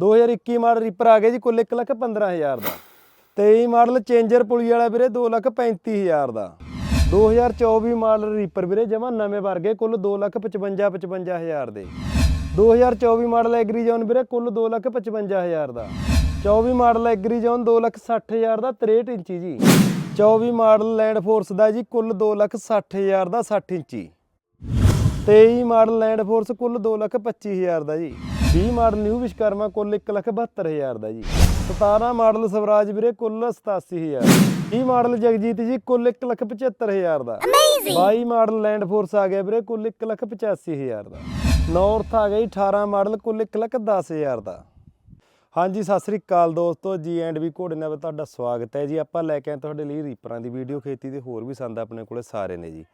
2021 model reaper ਆ ਗਿਆ ਜੀ, ਕੁੱਲ 1 ਲੱਖ 15000 ਦਾ। 23 ਮਾਡਲ ਚੇਂਜਰ ਪੁਲੀ ਵਾਲਾ ਵੀਰੇ 2 ਲੱਖ 35000 ਦਾ। 2024 ਮਾਡਲ ਰੀਪਰ ਵੀਰੇ, ਜਮਾ ਨਵੇਂ ਵਰਗੇ, ਕੁੱਲ 2 ਲੱਖ 55 55000 ਦੇ। 2024 ਮਾਡਲ ਐਗਰੀ ਜ਼ੋਨ ਵੀਰੇ, ਕੁੱਲ 2 ਲੱਖ 55000 ਦਾ। 24 ਮਾਡਲ ਐਗਰੀ ਜ਼ੋਨ 2 ਲੱਖ 60000 ਦਾ 63 ਇੰਚੀ ਜੀ। 24 ਮਾਡਲ ਲੈਂਡ ਫੋਰਸ ਦਾ ਜੀ, ਕੁੱਲ 2 ਲੱਖ 60000 ਦਾ 60 ਇੰਚੀ। 23 ਮਾਡਲ ਲੈਂਡ ਫੋਰਸ ਕੁੱਲ 2 ਲੱਖ 25000 ਦਾ ਜੀ। 20 ਮਾਡਲ ਨਿਊ ਵਿਸ਼ਕਰਮਾ ਕੁੱਲ 1 ਲੱਖ 72000 ਦਾ ਜੀ। 17 ਮਾਡਲ ਸਵਰਾਜ ਵੀਰੇ ਕੁੱਲ 87000 20 ਮਾਡਲ ਜਗਜੀਤ ਜੀ ਕੁੱਲ 1 ਲੱਖ 75000 ਦਾ। 22 ਮਾਡਲ ਲੈਂਡ ਫੋਰਸ ਆ ਗਿਆ ਵੀਰੇ ਕੁੱਲ 1 ਲੱਖ 85000 ਦਾ। ਨਾਰਥ ਆ ਗਿਆ ਜੀ 18 ਮਾਡਲ ਕੁੱਲ 1 ਲੱਖ 10000 ਦਾ। ਹਾਂਜੀ ਸਤਿ ਸ੍ਰੀ ਅਕਾਲ ਦੋਸਤੋ ਜੀ ਐਂਡ ਵੀ ਘੋੜੇ ਨਾਲ ਤੁਹਾਡਾ ਸਵਾਗਤ ਹੈ ਜੀ। ਆਪਾਂ ਲੈ ਕੇ ਆਏ ਤੁਹਾਡੇ ਲਈ ਰੀਪਰਾਂ ਦੀ ਵੀਡੀਓ ਖੇਤੀ ਦੇ ਹੋਰ ਵੀ ਸੰਦ ਆਪਣੇ ਕੋਲੇ ਸਾਰੇ ਨੇ ਜੀ।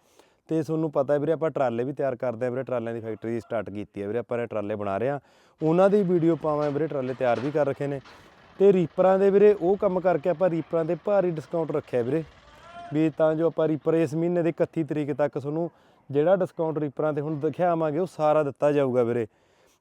ਤੇ ਤੁਹਾਨੂੰ ਪਤਾ ਹੈ ਵੀਰੇ, ਆਪਾਂ ਟਰਾਲੇ ਵੀ ਤਿਆਰ ਕਰਦੇ ਆ ਵੀਰੇ, ਟਰਾਲਿਆਂ ਦੀ ਫੈਕਟਰੀ ਸਟਾਰਟ ਕੀਤੀ ਹੈ ਵੀਰੇ, ਆਪਾਂ ਇਹ ਟਰਾਲੇ ਬਣਾ ਰਹੇ ਆ ਉਹਨਾਂ ਦੀ ਵੀਡੀਓ ਪਾਵਾਂ ਵੀਰੇ, ਟਰਾਲੇ ਤਿਆਰ ਵੀ ਕਰ ਰੱਖੇ ਨੇ। ਤੇ ਰੀਪਰਾਂ ਦੇ ਵੀਰੇ, ਉਹ ਕੰਮ ਕਰਕੇ ਆਪਾਂ ਰੀਪਰਾਂ ਦੇ ਭਾਰੀ ਡਿਸਕਾਊਂਟ ਰੱਖਿਆ ਵੀਰੇ। ਵੀ ਤਾਂ ਜੋ ਆਪਾਂ ਰੀਪਰ ਇਸ ਮਹੀਨੇ ਦੇ 31 ਤਰੀਕ ਤੱਕ ਤੁਹਾਨੂੰ ਜਿਹੜਾ ਡਿਸਕਾਊਂਟ ਰੀਪਰਾਂ ਤੇ ਹੁਣ ਦਿਖਾਵਾਂਗੇ, ਉਹ ਸਾਰਾ ਦਿੱਤਾ ਜਾਊਗਾ ਵੀਰੇ।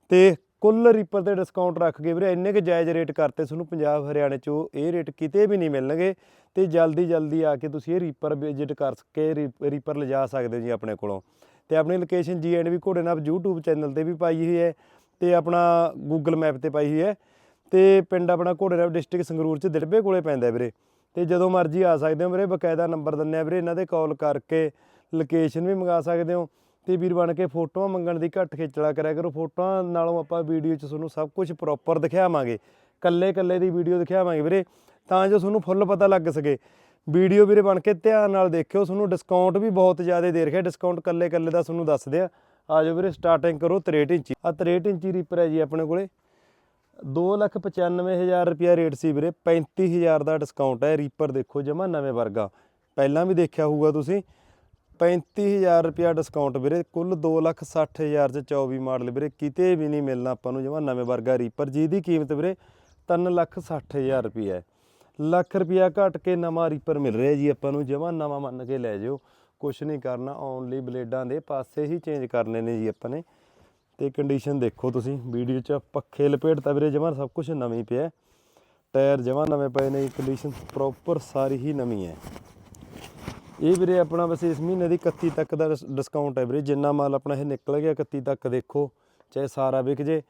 ਤੇ ਕੁੱਲ ਰੀਪਰ ਤੇ ਡਿਸਕਾਊਂਟ ਰੱਖ ਕੇ ਵੀਰੇ ਇੰਨੇ ਕੁ ਜਾਇਜ਼ ਰੇਟ ਕਰਤੇ ਤੁਹਾਨੂੰ ਪੰਜਾਬ ਹਰਿਆਣੇ ਚੋਂ, ਇਹ ਰੇਟ ਕਿਤੇ ਵੀ ਨਹੀਂ ਮਿਲਣਗੇ ਤੇ ਜਲਦੀ ਜਲਦੀ ਆ ਕੇ ਤੁਸੀਂ ਇਹ ਰੀਪਰ ਵਿਜ਼ਿਟ ਕਰ ਸਕੇ ਰੀ- ਰੀਪਰ ਲਿਜਾ ਸਕਦੇ ਹੋ ਜੀ ਆਪਣੇ ਕੋਲੋਂ। ਤੇ ਆਪਣੀ ਲੋਕੇਸ਼ਨ ਜੀ ਐਂਡ ਵੀ ਘੋੜੇ ਨਾਲ YouTube ਚੈਨਲ ਤੇ ਵੀ ਪਾਈ ਹੋਈ ਹੈ ਤੇ ਆਪਣਾ Google ਮੈਪ ਤੇ ਪਾਈ ਹੋਈ ਹੈ ਤੇ ਪਿੰਡ ਆਪਣਾ ਘੋੜੇ ਨਾਲ ਡਿਸਟ੍ਰਿਕਟ ਸੰਗਰੂਰ ਚ ਦਿੜਬੇ ਕੋਲੇ ਪੈਂਦਾ ਵੀਰੇ। ਤੇ ਜਦੋਂ ਮਰਜ਼ੀ ਆ ਸਕਦੇ ਹੋ ਵੀਰੇ, ਬਕਾਇਦਾ ਨੰਬਰ ਦਿੰਨੇ ਆ ਵੀਰੇ, ਇਹਨਾਂ ਦੇ ਕਾਲ ਕਰਕੇ ਲੋਕੇਸ਼ਨ ਵੀ ਮੰਗਾ ਸਕਦੇ ਹੋ। ਤੇ ਵੀਰ ਬਣ ਕੇ ਫੋਟੋਆਂ ਮੰਗਣ ਦੀ ਘੱਟ ਖੇਚਲਾ ਕਰਿਆ ਕਰੋ। ਫੋਟੋਆਂ ਨਾਲੋਂ ਆਪਾਂ ਵੀਡੀਓ 'ਚ ਤੁਹਾਨੂੰ ਸਭ ਕੁਝ ਪ੍ਰੋਪਰ ਦਿਖਾਵਾਂਗੇ। ਕੱਲੇ ਕੱਲੇ ਦੀ ਵੀਡੀਓ ਦਿਖਾਵਾਂਗੇ ਵੀਰੇ, ਤਾਂ ਜੋ ਤੁਹਾਨੂੰ ਫੁੱਲ ਪਤਾ ਲੱਗ ਸਕੇ। ਵੀਡੀਓ ਵੀਰੇ ਬਣ ਕੇ ਧਿਆਨ ਨਾਲ ਦੇਖਿਓ, ਤੁਹਾਨੂੰ ਡਿਸਕਾਊਂਟ ਵੀ ਬਹੁਤ ਜ਼ਿਆਦਾ ਦੇ ਰਿਹਾ। ਡਿਸਕਾਊਂਟ ਕੱਲੇ ਕੱਲੇ ਦਾ ਤੁਹਾਨੂੰ ਦੱਸਦੇ ਆ। ਆ ਜਾਓ ਵੀਰੇ ਸਟਾਰਟਿੰਗ ਕਰੋ 63 ਇੰਚੀ। ਆ 63 ਇੰਚੀ ਰੀਪਰ ਹੈ ਜੀ ਆਪਣੇ ਕੋਲੇ। 295000 ਰੁਪਿਆ ਰੇਟ ਸੀ ਵੀਰੇ। 35000 ਦਾ ਡਿਸਕਾਊਂਟ ਹੈ ਰੀਪਰ ਦੇਖੋ ਜਮਾ ਨਵੇਂ ਵਰਗਾ। ਪਹਿਲਾਂ ਵੀ ਦੇਖਿਆ ਹੋਊਗਾ ਤੁਸੀਂ। 35000 ਰੁਪਿਆ ਡਿਸਕਾਊਂਟ ਵੀਰੇ, ਕੁੱਲ 260000 ਚ 24 ਮਾਡਲ ਵੀਰੇ, ਕਿਤੇ ਵੀ ਨਹੀਂ ਮਿਲਣਾ ਆਪਾਂ ਨੂੰ ਜਮਾ ਨਵੇਂ ਵਰਗਾ ਰੀਪਰ ਜਿਹਦੀ ਕੀਮਤ ਵੀਰੇ 360000 ਰੁਪਿਆ ਹੈ। ਲੱਖ ਰੁਪਿਆ ਘਟ ਕੇ ਨਵਾਂ ਰੀਪਰ ਮਿਲ ਰਿਹਾ ਜੀ ਆਪਾਂ ਨੂੰ, ਜਮਾ ਨਵਾਂ ਮੰਨ ਕੇ ਲੈ ਜਿਓ। ਕੁਛ ਨਹੀਂ ਕਰਨਾ ਓਨਲੀ ਬਲੇਡਾਂ ਦੇ ਪਾਸੇ ਹੀ ਚੇਂਜ ਕਰਨੇ ਨੇ ਜੀ ਆਪਾਂ ਨੇ। ਤੇ ਕੰਡੀਸ਼ਨ ਦੇਖੋ ਤੁਸੀਂ, ਵੀਡੀਓ 'ਚ ਪੱਖੇ ਲਪੇਟ ਤਾਂ ਵੀਰੇ ਜਮਾ ਸਭ ਕੁਝ ਨਵੀਂ ਪਿਆ ਟਾਇਰ ਜਮਾ ਨਵੇਂ ਪਏ ਨੇ ਕੰਡੀਸ਼ਨ ਪ੍ਰੋਪਰ ਸਾਰੀ ਹੀ ਨਵੀਂ ਹੈ। ਇਹ ਵੀਰੇ ਆਪਣਾ ਬਸ ਇਸ ਮਹੀਨੇ ਦੀ 31 ਤੱਕ ਦਾ ਡਿਸ- ਡਿਸਕਾਊਂਟ ਹੈ ਵੀਰੇ। ਜਿੰਨਾ ਮਾਲ ਆਪਣਾ ਇਹ ਨਿਕਲ ਗਿਆ 31 ਤੱਕ ਦੇਖੋ, ਚਾਹੇ ਸਾਰਾ ਵਿਕ ਜੇ।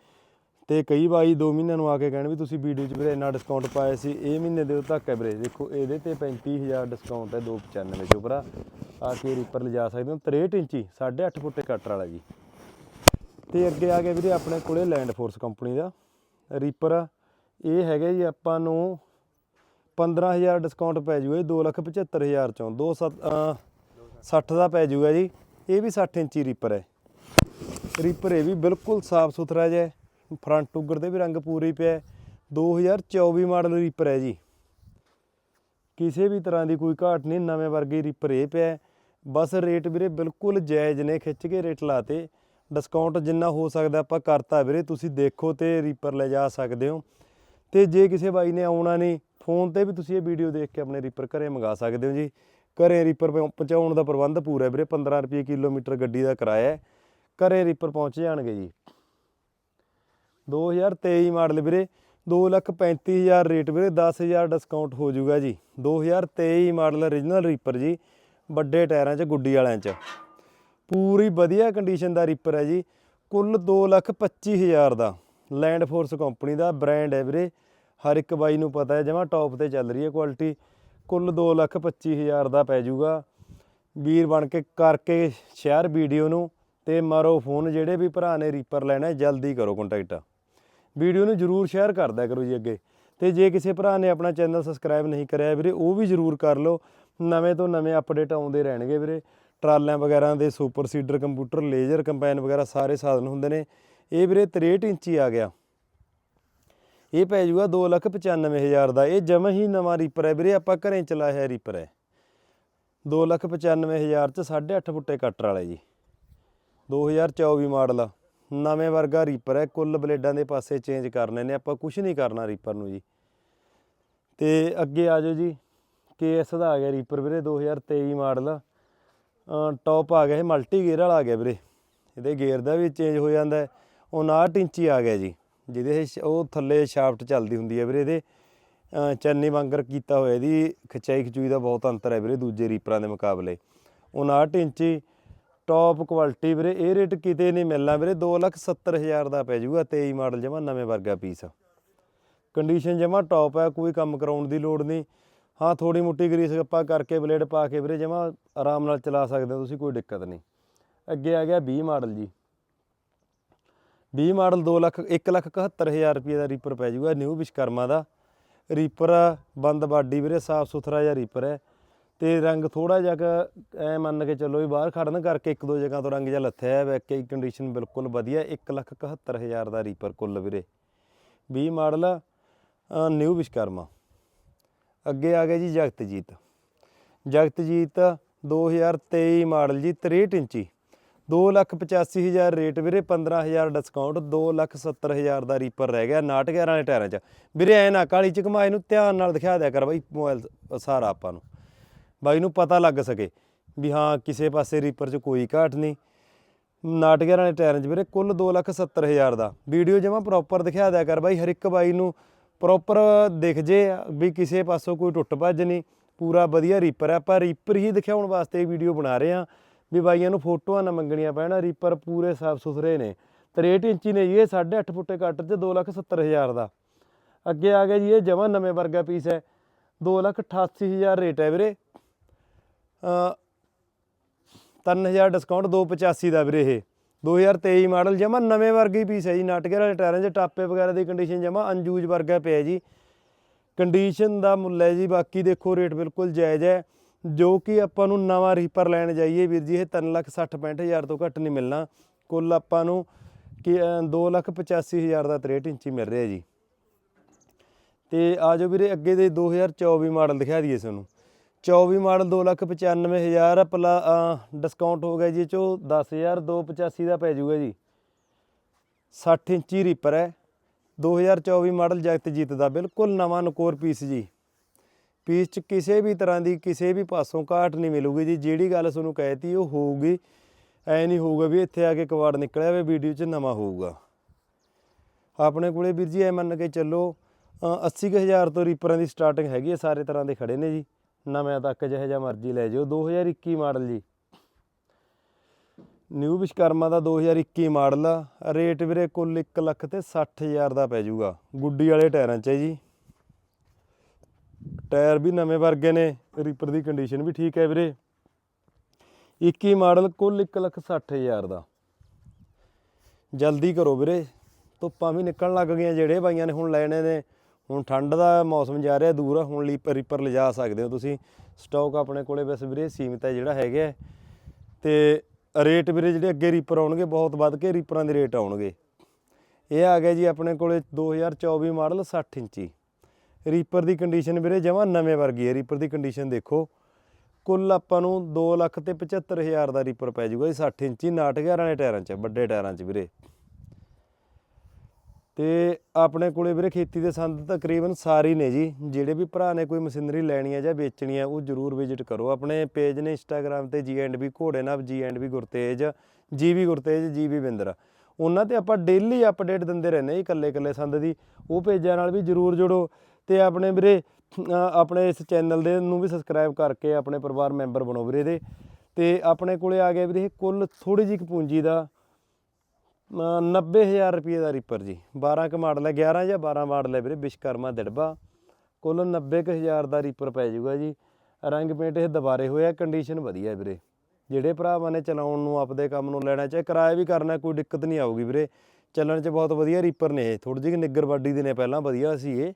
ਤੇ ਕਈ ਵਾਰੀ 2 ਮਹੀਨਿਆਂ ਨੂੰ ਆ ਕੇ ਕਹਿਣ ਵੀ ਤੁਸੀਂ ਵੀਡੀਓ 'ਚ ਵੀਰੇ ਇੰਨਾ ਡਿਸਕਾਊਂਟ ਪਾਇਆ ਸੀ, ਇਹ ਮਹੀਨੇ ਦੇ ਉਦੋਂ ਤੱਕ ਹੈ ਵੀਰੇ। ਦੇਖੋ, ਇਹਦੇ ਤੇ 35000 ਡਿਸਕਾਊਂਟ ਹੈ 295 ਚੋਂ ਭਰਾ। ਆ ਕੇ ਰੀਪਰ ਲਿਜਾ ਸਕਦੇ ਹੋ। 63 ਇੰਚੀ 8.5 ਫੁੱਟ ਕਟਰ ਵਾਲਾ ਜੀ। ਤੇ ਅੱਗੇ ਆ ਗਿਆ ਵੀਰੇ ਆਪਣੇ ਕੋਲੇ ਲੈਂਡ ਫੋਰਸ ਕੰਪਨੀ ਦਾ। ਰੀਪਰ ਇਹ ਹੈਗਾ ਜੀ ਆਪਾਂ ਨੂੰ 15000 ਡਿਸਕਾਊਂਟ ਪੈ ਜੂਗਾ ਜੀ 275000 ਚੋਂ। 2 60 ਦਾ ਪੈ ਜੂਗਾ ਜੀ। ਇਹ ਵੀ 60 ਇੰਚੀ ਰੀਪਰ ਹੈ। ਰੀਪਰ ਇਹ ਵੀ ਬਿਲਕੁਲ ਸਾਫ਼ ਸੁਥਰਾ ਜਿਹਾ ਫਰੰਟ ਉੱਗਰ ਦੇ ਵੀ ਰੰਗ ਪੂਰੇ ਹੀ। ਪਿਆ ਹੈ। 2024 ਮਾਡਲ ਰੀਪਰ ਹੈ ਜੀ। ਕਿਸੇ ਵੀ ਤਰ੍ਹਾਂ ਦੀ ਕੋਈ ਘਾਟ ਨਹੀਂ, ਨਵੇਂ ਵਰਗੇ ਰੀਪਰ ਇਹ ਪਿਆ ਬਸ ਰੇਟ ਵੀਰੇ ਬਿਲਕੁਲ ਜਾਇਜ਼ ਨੇ, ਖਿੱਚ ਕੇ ਰੇਟ ਲਾਤੇ। ਡਿਸਕਾਊਂਟ ਜਿੰਨਾ ਹੋ ਸਕਦਾ ਆਪਾਂ ਕਰਤਾ ਵੀਰੇ। ਤੁਸੀਂ ਦੇਖੋ ਤੇ ਰੀਪਰ ਲੈ ਜਾ ਸਕਦੇ ਹੋ। ਤੇ ਜੇ ਕਿਸੇ ਬਾਈ ਨੇ ਆਉਣਾ ਨਹੀਂ, ਫੋਨ ਤੇ ਵੀ ਤੁਸੀਂ ਇਹ ਵੀਡੀਓ ਦੇਖ ਕੇ ਆਪਣੇ ਰੀਪਰ ਘਰੇ ਮੰਗਾ ਸਕਦੇ ਹੋ ਜੀ। ਘਰੇ ਰੀਪਰ ਪਹੁੰ- ਪਹੁੰਚਾਉਣ ਦਾ ਪ੍ਰਬੰਧ ਪੂਰਾ ਵੀਰੇ 15 ਰੁਪਏ ਕਿਲੋਮੀਟਰ ਗੱਡੀ ਦਾ ਕਿਰਾਇਆ ਹੈ। ਘਰੇ ਰੀਪਰ ਪਹੁੰਚ ਜਾਣਗੇ ਜੀ। 2023 ਮਾਡਲ ਵੀਰੇ 235000 ਰੇਟ ਵੀਰੇ 10000 ਡਿਸਕਾਊਂਟ ਹੋ ਜਾਊਗਾ ਜੀ। 2023 ਮਾਡਲ origignal ਰੀਪਰ ਜੀ, ਵੱਡੇ ਟਾਇਰਾਂ 'ਚ, ਗੁੱਡੀ ਵਾਲਿਆਂ 'ਚ। ਪੂਰੀ ਵਧੀਆ ਕੰਡੀਸ਼ਨ ਦਾ ਰੀਪਰ ਹੈ ਜੀ, ਕੁੱਲ 225000 ਦਾ। ਲੈਂਡ ਫੋਰਸ ਕੰਪਨੀ ਦਾ ਬ੍ਰਾਂਡ ਹੈ ਵੀਰੇ। ਹਰ ਇੱਕ ਬਾਈ ਨੂੰ ਪਤਾ ਹੈ, ਜਮਾ ਟੌਪ ਤੇ ਚੱਲ ਰਹੀ ਹੈ ਕੁਆਲਿਟੀ। ਕੁੱਲ 225000 ਦਾ ਪੈ ਜਾਊਗਾ। ਵੀਰ ਬਣ ਕੇ ਕਰਕੇ ਸ਼ੇਅਰ ਵੀਡੀਓ ਨੂੰ ਤੇ ਮਾਰੋ ਫੋਨ, ਜਿਹੜੇ ਵੀ ਭਰਾ ਨੇ ਰੀਪਰ ਲੈਣਾ ਜਲਦੀ ਕਰੋ ਕੰਟੈਕਟ ਵੀਡੀਓ ਨੂੰ ਜਰੂਰ ਸ਼ੇਅਰ ਕਰਦਿਆ ਕਰੋ ਜੀ ਅੱਗੇ। ਤੇ ਜੇ ਕਿਸੇ ਭਰਾ ਨੇ ਆਪਣਾ ਚੈਨਲ ਸਬਸਕ੍ਰਾਈਬ ਨਹੀਂ ਕਰਿਆ ਵੀਰੇ, ਉਹ ਵੀ ਜਰੂਰ ਕਰ ਲਓ। ਨਵੇਂ ਤੋਂ ਨਵੇਂ ਅਪਡੇਟ ਆਉਂਦੇ ਰਹਿਣਗੇ ਵੀਰੇ। ਟਰਾਲਿਆਂ ਵਗੈਰਾ ਦੇ ਸੁਪਰ ਸੀਡਰ ਕੰਪਿਊਟਰ ਲੇਜ਼ਰ ਕੰਪੈਨ ਵਗੈਰਾ ਸਾਰੇ ਸਾਧਨ ਹੁੰਦੇ ਨੇ। ਇਹ ਵੀਰੇ 63 ਇੰਚੀ ਆ ਗਿਆ। ਇਹ ਪੈ ਜਾਊਗਾ 295000 ਦਾ। ਇਹ ਜਮਾ ਹੀ ਨਵਾਂ ਰੀਪਰ ਹੈ ਵੀਰੇ, ਆਪਾਂ ਘਰੇ ਚਲਾਇਆ ਹੈ ਰੀਪਰ ਹੈ। 295000 ਚ 8.5 ਫੁੱਟੇ ਕਟਰ ਵਾਲੇ ਜੀ। 2024 ਮਾਡਲ। ਨਵੇਂ ਵਰਗਾ ਰੀਪਰ ਹੈ, ਕੁੱਲ ਬਲੇਡਾਂ ਦੇ ਪਾਸੇ ਚੇਂਜ ਕਰਨੇ ਨੇ ਆਪਾਂ ਕੁਝ ਨਹੀਂ ਕਰਨਾ ਰੀਪਰ ਨੂੰ ਜੀ। ਤੇ ਅੱਗੇ ਆ ਜਾਓ ਜੀ ਕੇਐਸ ਦਾ ਆ ਗਿਆ ਰੀਪਰ ਵੀਰੇ 2023 ਮਾਡਲ। ਟੌਪ ਆ ਗਿਆ, ਇਹ ਮਲਟੀ ਗੇਅਰ ਵਾਲਾ ਆ ਗਿਆ ਵੀਰੇ। ਇਹਦੇ ਗੇਅਰ ਦਾ ਵੀ ਚੇਂਜ ਹੋ ਜਾਂਦਾ ਹੈ। 59 ਇੰਚੀ ਆ ਗਿਆ ਜੀ, ਜਿਹਦੇ ਇਹ ਸ਼- ਉਹ ਥੱਲੇ ਸ਼ਾਫਟ ਚੱਲਦੀ ਹੁੰਦੀ ਹੈ ਵੀਰੇ ਇਹਦੇ। ਚੰਨੀ ਵਾਂਗਰ ਕੀਤਾ ਹੋਇਆ ਇਹਦੀ, ਖਿਚਾਈ ਖਚੂਈ ਦਾ ਬਹੁਤ ਅੰਤਰ ਹੈ ਵੀਰੇ ਦੂਜੇ ਰੀਪਰਾਂ ਦੇ ਮੁਕਾਬਲੇ। 59 ਇੰਚੀ ਟੌਪ ਕੁਆਲਿਟੀ ਵੀਰੇ, ਇਹ ਰੇਟ ਕਿਤੇ ਨਹੀਂ ਮਿਲਣਾ ਵੀਰੇ 270000 ਦਾ ਪੈ ਜਾਊਗਾ 23 ਮਾਡਲ ਜਮਾ, ਨਵੇਂ ਵਰਗਾ ਪੀਸ ਕੰਡੀਸ਼ਨ ਜਮਾ ਟੌਪ ਹੈ, ਕੋਈ ਕੰਮ ਕਰਾਉਣ ਦੀ ਲੋੜ ਨਹੀਂ। ਹਾਂ ਥੋੜੀ ਮੁੱਟੀ ਗਰੀਸ ਗੱਪਾ ਕਰਕੇ ਬਲੇਡ ਪਾ ਕੇ ਵੀਰੇ ਜਮਾ ਆਰਾਮ ਨਾਲ ਚਲਾ ਸਕਦੇ ਹੋ, ਤੁਸੀਂ ਕੋਈ ਦਿੱਕਤ ਨਹੀਂ। ਅੱਗੇ ਆ ਗਿਆ 20 ਮਾਡਲ ਜੀ। 20 ਮਾਡਲ 2 ਲੱਖ 1 ਲੱਖ 71000 ਰੁਪਏ ਦਾ ਰੀਪਰ ਪੈ ਜਾਊਗਾ ਨਿਊ ਵਿਸ਼ਕਰਮਾ ਦਾ। ਰੀਪਰ ਬੰਦ ਬਾਡੀ ਵੀਰੇ, ਸਾਫ਼ ਸੁਥਰਾ ਜਿਹਾ ਰੀਪਰ ਹੈ। ਤੇ ਰੰਗ ਥੋੜਾ ਜਿਹਾ ਕੁ ਐ ਮੰਨ ਕੇ ਚੱਲੋ ਵੀ ਬਾਹਰ ਖੜਨ ਕਰਕੇ ਇੱਕ ਦੋ ਜਗ੍ਹਾ ਤੋਂ ਰੰਗ ਜਿਹਾ ਲੱਥਿਆ ਹੈ ਵੈਕੇ ਕੰਡੀਸ਼ਨ ਬਿਲਕੁਲ ਵਧੀਆ 1 ਲੱਖ 71000 ਦਾ ਰੀਪਰ ਕੁੱਲ ਵੀਰੇ। 20 ਮਾਡਲ ਨਿਊ ਵਿਸ਼ਕਰਮਾ ਅੱਗੇ ਆ ਗਿਆ ਜੀ ਜਗਤਜੀਤ। ਜਗਤਜੀਤ 2023 ਮਾਡਲ ਜੀ 63 ਇੰਚੀ। 285000 ਰੇਟ ਵੀਰੇ 15000 ਡਿਸਕਾਊਂਟ 270000 ਦਾ ਰੀਪਰ ਰਹਿ ਗਿਆ 911 ਵਾਲੇ ਟਾਇਰਾਂ 'ਚ। ਵੀਰੇ, ਐ ਨਾ ਕਾਲੀ ਚ ਘਮਾਏ ਨੂੰ ਧਿਆਨ ਨਾਲ ਦਿਖਾ ਦਿਆ ਕਰ ਬਾਈ ਮੋਬਾਈਲ ਸਾਰਾ ਆਪਾਂ ਨੂੰ। ਬਾਈ ਨੂੰ ਪਤਾ ਲੱਗ ਸਕੇ ਵੀ ਹਾਂ, ਕਿਸੇ ਪਾਸੇ ਰੀਪਰ 'ਚ ਕੋਈ ਘਾਟ ਨਹੀਂ। 911 ਵਾਲੇ ਟਾਇਰਾਂ 'ਚ ਵੀਰੇ, ਕੁੱਲ 270000 ਦਾ। ਵੀਡੀਓ ਜਮਾ ਪ੍ਰੋਪਰ ਦਿਖਾ ਦਿਆ ਕਰ ਬਾਈ, ਹਰ ਇੱਕ ਬਾਈ ਨੂੰ ਪ੍ਰੋਪਰ ਦਿਖ ਜੇ ਵੀ ਕਿਸੇ ਪਾਸੋਂ ਕੋਈ ਟੁੱਟ ਭੱਜ ਨਹੀਂ। ਪੂਰਾ ਵਧੀਆ ਰੀਪਰ ਹੈ ਆਪਾਂ ਰੀਪਰ ਹੀ ਦਿਖਾਉਣ ਵਾਸਤੇ ਇਹ ਵੀਡੀਓ ਬਣਾ ਰਹੇ ਹਾਂ। ਵੀ ਬਾਈਆਂ ਨੂੰ ਫੋਟੋਆਂ ਨਾ ਮੰਗਣੀਆਂ ਪੈਣਾ, ਰੀਪਰ ਪੂਰੇ ਸਾਫ਼ ਸੁਥਰੇ ਨੇ। 63 ਇੰਚੀ ਨੇ ਜੀ, ਇਹ 8.5 ਫੁੱਟੇ ਕੱਟ ਚ 270000 ਦਾ। ਅੱਗੇ ਆ ਗਿਆ ਜੀ, ਇਹ ਜਮਾ ਨਵੇਂ ਵਰਗਾ ਪੀਸ ਹੈ। 288000 ਰੇਟ ਹੈ ਵੀਰੇ। ਅ 3000 ਡਿਸਕਾਊਂਟ 285 ਦਾ ਵੀਰੇ ਇਹ। 2023 ਮਾਡਲ ਜਮਾ ਨਵੇਂ ਵਰਗੀ ਪੀਸ ਹੈ ਜੀ ਨਾਟਕਰ ਵਾਲੇ ਟਾਇਰਾਂ 'ਚ ਟਾਪੇ ਵਗੈਰਾ ਦੀ ਕੰਡੀਸ਼ਨ ਜਮਾ ਅੰਜੂਜ ਵਰਗਾ ਪਿਆ ਜੀ। ਕੰਡੀਸ਼ਨ ਦਾ ਮੁੱਲ ਹੈ ਜੀ, ਬਾਕੀ ਦੇਖੋ ਰੇਟ ਬਿਲਕੁਲ ਜਾਇਜ਼ ਹੈ। ਜੋ ਕਿ ਆਪਾਂ ਨੂੰ ਨਵਾਂ ਰੀਪਰ ਲੈਣ ਜਾਈਏ ਵੀਰ ਜੀ, ਇਹ 365000 ਤੋਂ ਘੱਟ ਨਹੀਂ ਮਿਲਣਾ। ਕੁੱਲ ਆਪਾਂ ਨੂੰ ਕਿ 285000 ਦਾ 63 ਇੰਚੀ ਮਿਲ ਰਿਹਾ ਜੀ। ਤੇ ਆ ਜਾਓ ਵੀਰੇ, ਅੱਗੇ ਦੇ 2024 ਮਾਡਲ ਦਿਖਾ ਦਈਏ ਤੁਹਾਨੂੰ। 24 ਮਾਡਲ 295000 ਪਲਾ ਡਿਸਕਾਊਂਟ ਹੋ ਗਿਆ ਜੀ, ਇਹ ਚੋਂ 10000 285 ਦਾ ਪੈ ਜਾਊਗਾ ਜੀ। 60 ਇੰਚੀ ਰੀਪਰ ਹੈ। 2024 ਮਾਡਲ ਜਗਤਜੀਤ ਦਾ, ਬਿਲਕੁਲ ਨਵਾਂ ਨਕੋਰ ਪੀਸ ਜੀ। ਪੀਸ ਚ ਕਿਸੇ ਵੀ ਤਰ੍ਹਾਂ ਦੀ ਕਿਸੇ ਵੀ ਪਾਸੋਂ ਘਾਟ ਨਹੀਂ ਮਿਲੂਗੀ ਜੀ। ਜਿਹੜੀ ਗੱਲ ਤੁਹਾਨੂੰ ਕਹਿਤੀ ਉਹ ਹੋਊਗੀ। ਐ ਨਹੀਂ ਹੋਊਗਾ ਵੀ ਇੱਥੇ ਆ ਕੇ ਕਵਾੜ ਨਿਕਲਿਆ ਵੇ ਵੀਡੀਓ 'ਚ ਨਵਾਂ ਹੋਊਗਾ। ਆਪਣੇ ਕੋਲੇ ਵੀਰ ਜੀ ਐ ਮੰਨ ਕੇ ਚੱਲੋ ਅ, 80000 ਤੋਂ ਰੀਪਰਾਂ ਦੀ ਸਟਾਰਟਿੰਗ ਹੈਗੀ ਹੈ ਸਾਰੇ ਤਰ੍ਹਾਂ ਦੇ ਖੜੇ ਨੇ ਜੀ। ਨਵੇਂ ਤੱਕ ਜਿਹੇ ਜਿਹਾ ਮਰਜ਼ੀ ਲੈ ਜਿਓ। 2021 ਮਾਡਲ ਜੀ। ਨਿਊ ਵਿਸ਼ਕਰਮਾ ਦਾ 2021 ਮਾਡਲ ਆ। ਰੇਟ ਵੀਰੇ ਕੁੱਲ 1 ਲੱਖ ਤੇ 60000 ਦਾ ਪੈ ਜਾਊਗਾ ਗੁੱਡੀ ਵਾਲੇ ਟਾਇਰਾਂ 'ਚ ਹੈ ਜੀ। ਟਾਇਰ ਵੀ ਨਵੇਂ ਵਰਗੇ ਨੇ ਰੀਪਰ ਦੀ ਕੰਡੀਸ਼ਨ ਵੀ ਠੀਕ ਹੈ ਵੀਰੇ। 21 ਮਾਡਲ ਕੁੱਲ 1 ਲੱਖ 60000 ਦਾ। ਜਲਦੀ ਕਰੋ ਵੀਰੇ, ਧੁੱਪਾਂ ਵੀ ਨਿਕਲਣ ਲੱਗ ਗਈਆਂ, ਜਿਹੜੇ ਬਾਈਆਂ ਨੇ ਹੁਣ ਲੈਣੇ ਨੇ। ਹੁਣ ਠੰਡ ਦਾ ਮੌਸਮ ਜਾ ਰਿਹਾ, ਦੂਰ ਹੁਣ ਲੀਪਰ ਰੀਪਰ ਲਿਜਾ ਸਕਦੇ ਹੋ ਤੁਸੀਂ। ਸਟਾਕ ਆਪਣੇ ਕੋਲੇ ਬਸ ਵੀਰੇ, ਸੀਮਿਤ ਹੈ ਜਿਹੜਾ ਹੈਗਾ ਹੈ। ਤੇ ਰੇਟ ਵੀਰੇ ਜਿਹੜੇ ਅੱਗੇ ਰੀਪਰ ਆਉਣਗੇ, ਬਹੁਤ ਵੱਧ ਕੇ ਰੀਪਰਾਂ ਦੇ ਰੇਟ ਆਉਣਗੇ। ਇਹ ਆ ਗਿਆ ਜੀ ਆਪਣੇ ਕੋਲੇ 2024 ਮਾਡਲ 60 ਇੰਚੀ। ਰੀਪਰ ਦੀ ਕੰਡੀਸ਼ਨ ਵੀਰੇ ਜਮਾਂ ਨਵੇਂ ਵਰਗੀ ਹੈ। ਰੀਪਰ ਦੀ ਕੰਡੀਸ਼ਨ ਦੇਖੋ। ਕੁੱਲ ਆਪਾਂ ਨੂੰ 2 ਲੱਖ ਤੇ 75000 ਦਾ ਰੀਪਰ ਪੈ ਜਾਊਗਾ ਜੀ 60 ਇੰਚੀ 911 ਵਾਲੇ ਟਾਇਰਾਂ 'ਚ, ਵੱਡੇ ਟਾਇਰਾਂ 'ਚ ਵੀਰੇ। ਤੇ ਆਪਣੇ ਕੋਲੇ ਵੀਰੇ ਖੇਤੀ ਦੇ ਸੰਦ ਤਕਰੀਬਨ ਸਾਰੇ ਨੇ ਜੀ। ਜਿਹੜੇ ਵੀ ਭਰਾ ਨੇ ਕੋਈ ਮਸ਼ੀਨਰੀ ਲੈਣੀ ਹੈ ਜਾਂ ਵੇਚਣੀ ਹੈ, ਉਹ ਜਰੂਰ ਵਿਜ਼ਿਟ ਕਰੋ। ਆਪਣੇ ਪੇਜ ਨੇ ਇੰਸਟਾਗ੍ਰam ਤੇ ਜੀ&ਵੀ ਘੋੜੇ ਨਾਲ ਜੀ&ਵੀ ਗੁਰਤੇਜ ਜੀਵੀ ਗੁਰਤੇਜ ਜੀਵੀ ਬਿੰਦਰ। ਉਹਨਾਂ ਤੇ ਆਪਾਂ ਡੇਲੀ ਅਪਡੇਟ ਦਿੰਦੇ ਰਹਿੰਦੇ ਜੀ ਇਕੱਲੇ ਇਕੱਲੇ ਸੰਦ ਦੀ। ਉਹ ਪੇਜਾਂ ਨਾਲ ਵੀ ਜਰੂਰ ਜੁੜੋ। ਤੇ ਆਪਣੇ ਵੀਰੇ ਆਪਣੇ ਇਸ ਚੈਨਲ ਦੇ ਨੂੰ ਵੀ ਸਬਸਕ੍ਰਾਈਬ ਕਰਕੇ ਆਪਣੇ ਪਰਿਵਾਰ ਮੈਂਬਰ ਬਣੋ ਵੀਰੇ ਦੇ ਤੇ ਆਪਣੇ ਕੋਲੇ ਆ ਗਿਆ ਵੀਰੇ ਕੁੱਲ ਥੋੜੀ ਜਿਹੀ ਕੁ ਪੂੰਜੀ ਦਾ ਅ, 90000 ਰੁਪਏ ਦਾ ਰੀਪਰ ਜੀ। 12 ਕ ਮਾਡਲ ਹੈ 11 ਜਾਂ 12 ਮਾਡਲ ਹੈ ਵੀਰੇ ਵਿਸ਼ਕਰਮਾ ਦਿੜਬਾ। ਕੁੱਲ 90000 ਦਾ ਰੀਪਰ ਪੈ ਜਾਊਗਾ ਜੀ। ਰੰਗ ਪੇਂਟ ਇਹ ਦੁਬਾਰੇ ਹੋਇਆ ਕੰਡੀਸ਼ਨ ਵਧੀਆ ਵੀਰੇ। ਜਿਹੜੇ ਭਰਾਵਾਂ ਨੇ ਚਲਾਉਣ ਨੂੰ ਆਪਦੇ ਕੰਮ ਨੂੰ ਲੈਣਾ ਚਾਹੇ ਕਿਰਾਇਆ ਵੀ ਕਰਨਾ ਕੋਈ ਦਿੱਕਤ ਨਹੀਂ ਆਊਗੀ ਵੀਰੇ। ਚੱਲਣ 'ਚ ਬਹੁਤ ਵਧੀਆ ਰੀਪਰ ਨੇ ਇਹ। ਥੋੜੀ ਜਿਹੀ ਨਿੱਗਰ ਬਾਡੀ ਦੇ ਨੇ ਪਹਿਲਾਂ ਵਧੀਆ ਸੀ ਇਹ।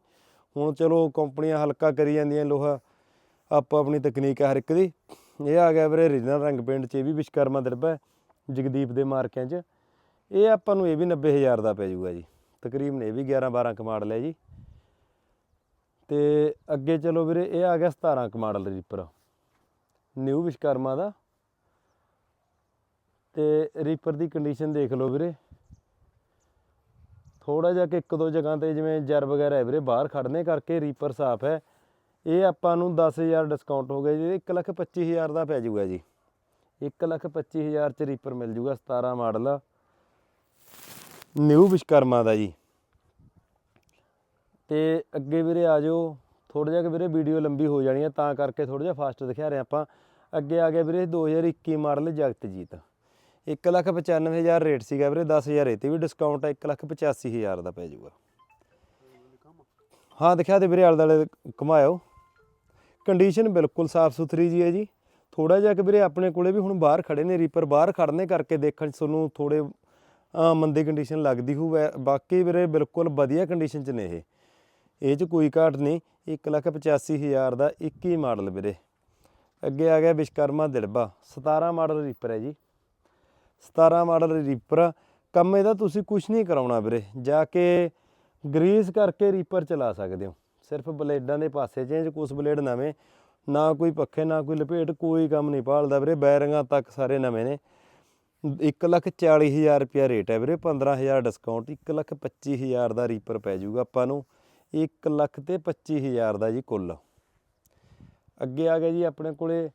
ਹੁਣ ਚਲੋ ਕੰਪਨੀਆਂ ਹਲਕਾ ਕਰੀ ਜਾਂਦੀਆਂ ਲੋਹਾ, ਆਪੋ ਆਪਣੀ ਤਕਨੀਕ ਹੈ ਹਰ ਇੱਕ ਦੀ। ਇਹ ਆ ਗਿਆ ਵੀਰੇ ਰੀਜਨਲ ਰੰਗ ਪੇਂਟ 'ਚ, ਇਹ ਵੀ ਵਿਸ਼ਕਰਮਾ ਦਿੜਬਾ ਜਗਦੀਪ ਦੇ ਮਾਰਕਿਆਂ 'ਚ। ਇਹ ਆਪਾਂ ਨੂੰ ਇਹ ਵੀ 90000 ਦਾ ਪੈ ਜਾਊਗਾ ਜੀ। ਤਕਰੀਬਨ ਇਹ ਵੀ 11 12 ਕ ਮਾਡਲ ਹੈ ਜੀ। ਤੇ ਅੱਗੇ ਚਲੋ ਵੀਰੇ, ਇਹ ਆ ਗਿਆ 17 ਕ ਮਾਡਲ ਰੀਪਰ ਨਿਊ ਵਿਸ਼ਕਰਮਾ ਦਾ। ਤੇ ਰੀਪਰ ਦੀ ਕੰਡੀਸ਼ਨ ਦੇਖ ਲਓ ਵੀਰੇ। ਥੋੜਾ ਜਿਹਾ ਕਿ ਇੱਕ ਦੋ ਜਗ੍ਹਾ ਤੇ ਜਿਵੇਂ ਜਰ ਵਗੈਰਾ ਹੈ ਵੀਰੇ, ਬਾਹਰ ਖੜਨੇ ਕਰਕੇ ਰੀਪਰ ਸਾਫ਼ ਹੈ। ਇਹ ਆਪਾਂ ਨੂੰ 10000 ਡਿਸਕਾਊਂਟ ਹੋ ਗਿਆ ਜੀ 125000 ਦਾ ਪੈ ਜਾਊਗਾ ਜੀ। 125000 ਚ ਰੀਪਰ ਮਿਲ ਜਾਊਗਾ 17 ਮਾਡਲ। ਨਿਊ ਵਿਸ਼ਕਰਮਾ ਦਾ ਜੀ। ਤੇ ਅੱਗੇ ਵੀਰੇ ਆ ਜਾਓ ਥੋੜਾ ਜਿਹਾ ਕਿ ਵੀਰੇ ਵੀਡੀਓ ਲੰਬੀ ਹੋ ਜਾਣੀ ਹੈ, ਤਾਂ ਕਰਕੇ ਥੋੜਾ ਜਿਹਾ ਫਾਸਟ ਦਿਖਾ ਰਹੇ ਆਪਾਂ। ਅੱਗੇ ਆ ਗਿਆ ਵੀਰੇ 2021 ਮਾਡਲ ਜਗਤਜੀਤ। 195000 ਰੇਟ ਸੀਗਾ ਵੀਰੇ 10000 ਇਹ ਤੇ ਵੀ ਡਿਸਕਾਊਂਟ ਹੈ 185000 ਦਾ ਪੈ ਜਾਊਗਾ। ਹਾਂ, ਦਿਖਾ ਦੇ ਵੀਰੇ ਆਲੇ ਦੁਆਲੇ ਘੁਮਾਇਓ। ਕੰਡੀਸ਼ਨ ਬਿਲਕੁਲ ਸਾਫ਼ ਸੁਥਰੀ ਜੀ ਹੈ ਜੀ। ਥੋੜਾ ਜਿਹਾ ਕਿ ਵੀਰੇ ਆਪਣੇ ਕੋਲੇ ਵੀ ਹੁਣ ਬਾਹਰ ਖੜੇ ਨੇ ਰੀਪਰ ਬਾਹਰ ਖੜਨੇ ਕਰਕੇ ਦੇਖਣ 'ਚ ਤੁਹਾਨੂੰ ਥੋੜੇ ਅਹ ਮੰਦੀ ਕੰਡੀਸ਼ਨ ਲੱਗਦੀ ਹੋਊ। ਬਾਕੀ ਵੀਰੇ ਬਿਲਕੁਲ ਵਧੀਆ ਕੰਡੀਸ਼ਨ 'ਚ ਨੇ ਇਹ। ਇਹ 'ਚ ਕੋਈ ਘਾਟ ਨਹੀਂ 185000 ਦਾ 21 ਮਾਡਲ ਵੀਰੇ। ਅੱਗੇ ਆ ਗਿਆ ਵਿਸ਼ਕਰਮਾ ਦਿੜਬਾ 17 ਮਾਡਲ ਰੀਪਰ ਹੈ ਜੀ। 17 ਮਾਡਲ ਰੀਪਰ ਆ। ਕੰਮ ਇਹਦਾ ਤੁਸੀਂ ਕੁਝ ਨਹੀਂ ਕਰਾਉਣਾ ਵੀਰੇ। ਜਾ ਕੇ ਗਰੀਸ ਕਰਕੇ ਰੀਪਰ ਚਲਾ ਸਕਦੇ ਹੋ। ਸਿਰਫ ਬਲੇਡਾਂ ਦੇ ਪਾਸੇ ਚੇਂਜ ਕੁਝ ਬਲੇਡ ਨਵੇਂ। ਨਾ ਕੋਈ ਪੱਖੇ, ਨਾ ਕੋਈ ਲਪੇਟ, ਕੋਈ ਕੰਮ ਨਹੀਂ ਭਾਲਦਾ ਵੀਰੇ। ਬੈਰਿੰਗਾਂ ਤੱਕ ਸਾਰੇ ਨਵੇਂ ਨੇ। 140000 ਰੁਪਿਆ ਰੇਟ ਹੈ ਵੀਰੇ। 15000 ਡਿਸਕਾਊਂਟ 125000 ਦਾ ਰੀਪਰ ਪੈ ਜਾਊਗਾ ਆਪਾਂ ਨੂੰ। 1 ਲੱਖ ਤੇ 25000 ਦਾ ਜੀ ਕੁੱਲ। ਅੱਗੇ ਆ ਗਿਆ ਜੀ ਆਪਣੇ ਕੋਲੇ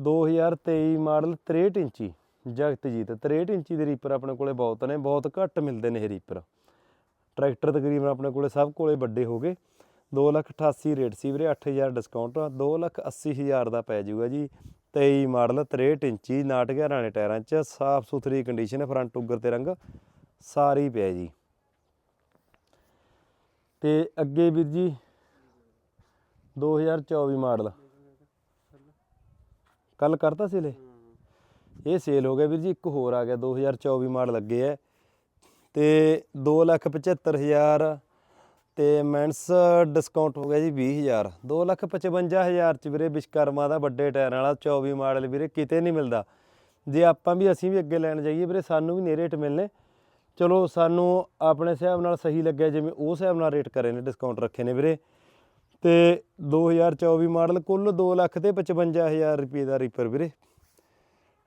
2023 ਮਾਡਲ 63 ਇੰਚੀ। ਜਗਤਜੀਤ 63 ਇੰਚੀ ਦੇ ਰੀਪਰ ਆਪਣੇ ਕੋਲੇ ਬਹੁਤ ਨੇ ਬਹੁਤ ਘੱਟ ਮਿਲਦੇ ਨੇ ਇਹ ਰੀਪਰ ਟਰੈਕਟਰ ਤਕਰੀਬਨ ਆਪਣੇ ਕੋਲੇ ਸਭ ਕੋਲੇ ਵੱਡੇ ਹੋ ਗਏ। 2,88 ਰੇਟ ਸੀ ਵੀਰੇ 8000 ਡਿਸਕਾਊਂਟ 2,80,000 ਦਾ ਪੈ ਜਾਊਗਾ ਜੀ। 23 ਮਾਡਲ 63 ਇੰਚੀ 911 ਵਾਲੇ ਟਾਇਰਾਂ 'ਚ ਸਾਫ਼ ਸੁਥਰੀ ਕੰਡੀਸ਼ਨ ਹੈ ਫਰੰਟ ਉੱਗਰ ਤੇ ਰੰਗ ਸਾਰੀ ਪਿਆ ਜੀ। ਤੇ ਅੱਗੇ ਵੀਰ ਜੀ 2024 ਮਾਡਲ। ਕੱਲ ਕਰਤਾ ਸੀ ਲੈ ਇਹ ਸੇਲ ਹੋ ਗਿਆ ਵੀਰ ਜੀ, ਇੱਕ ਹੋਰ ਆ ਗਿਆ 2024 ਮਾਡਲ ਲੱਗੇ ਐ ਤੇ 275000 ਤੇ ਮੈਂਸ ਡਿਸਕਾਊਂਟ ਹੋ ਗਿਆ ਜੀ 20000 255000 ਚ ਵੀਰੇ ਵਿਸ਼ਕਰਮਾ ਦਾ ਵੱਡੇ ਟਾਇਰਾਂ ਵਾਲਾ 24 ਮਾਡਲ ਵੀਰੇ ਕਿਤੇ ਨਹੀਂ ਮਿਲਦਾ। ਜੇ ਆਪਾਂ ਵੀ, ਅਸੀਂ ਵੀ ਅੱਗੇ ਲੈਣ ਜਾਈਏ ਵੀਰੇ, ਸਾਨੂੰ ਵੀ ਨੇ ਰੇਟ ਮਿਲਨੇ ਚਲੋ, ਸਾਨੂੰ ਆਪਣੇ ਹਿਸਾਬ ਨਾਲ ਸਹੀ ਲੱਗਿਆ, ਜਿਵੇਂ ਉਹ ਹਿਸਾਬ ਨਾਲ ਰੇਟ ਕਰੇ ਨੇ ਡਿਸਕਾਊਂਟ ਰੱਖੇ ਨੇ ਵੀਰੇ। ਤੇ 2024 ਮਾਡਲ ਕੁੱਲ 2 ਲੱਖ ਤੇ 55000 ਰੁਪਏ ਦਾ ਰੀਪਰ ਵੀਰੇ।